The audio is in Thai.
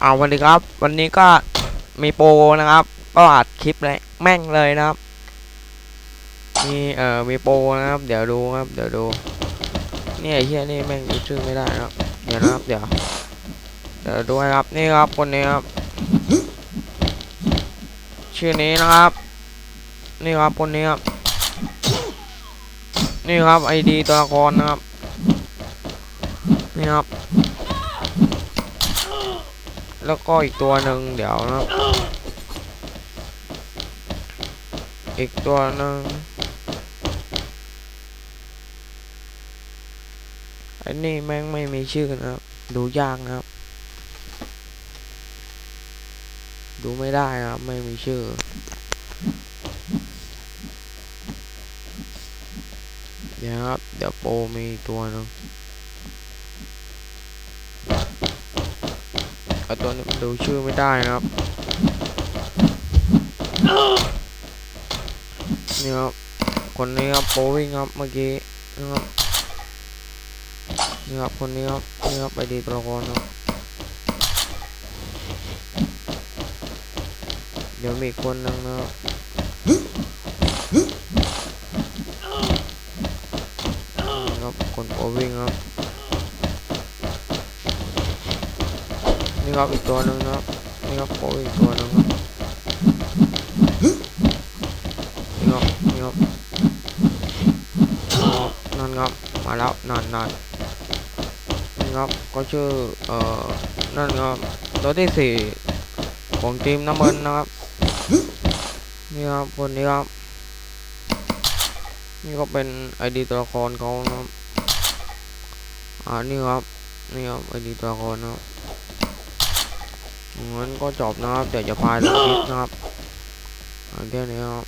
เอาวันนี้ครับ วันนี้ก็มีโปรนะครับ ก็อัดคลิปเลยแม่งเลยนะครับ มีเอ่อมีโปรนะครับ เดี๋ยวดูครับ เดี๋ยวดู นี่ไอ้เหี้ยนี่แม่งดูชื่อไม่ได้นะครับ เดี๋ยวนะครับ เดี๋ยว เดี๋ยวดูครับ นี่ครับคนนี้ครับ ชื่อนี้นะครับ นี่ครับคนนี้ครับ นี่ครับไอดีตัวละครนะครับ นี่ครับ แล้วก็อีกตัวหนึ่งเดี๋ยวนะ อีกตัวหนึ่งอันนี้แม่งไม่มีชื่อนะครับ ดูยากนะครับ ดูไม่ได้นะครับ ไม่มีชื่อ เดี๋ยวครับ เดี๋ยวโปรมีตัวหนึ่ง ไอตัวนี้มันดูชื่อไม่ได้นะครับ นี่ครับ คนนี้ครับโปวิ่งครับเมื่อกี้นะครับ นี่ครับคนนี้ครับ นี่ครับไปดีตัวละครครับเดี๋ยวมีคนนึงนะครับนี่ครับคนโปวิ่งครับ นี่ครับอีกตัวหนึ่งนะครับนี่ครับโปรวิ่งอีกตัวหนึ่งครับนี่ครับนี่ครับนั่นครับมาแล้วนั่นนั่นนี่ครับก็ชื่อเอ่อนั่นครับตัวที่สี่ของทีมน้ำเงินนะครับนี่ครับคนนี้ครับนี่ก็เป็นไอดีตัวละครเขานะครับอ่านี่ครับนี่ครับไอดีตัวละครนะครับ งั้นก็จบนะครับ เดี๋ยวจะพาไปคลิปนะครับอันแค่นี้ครับ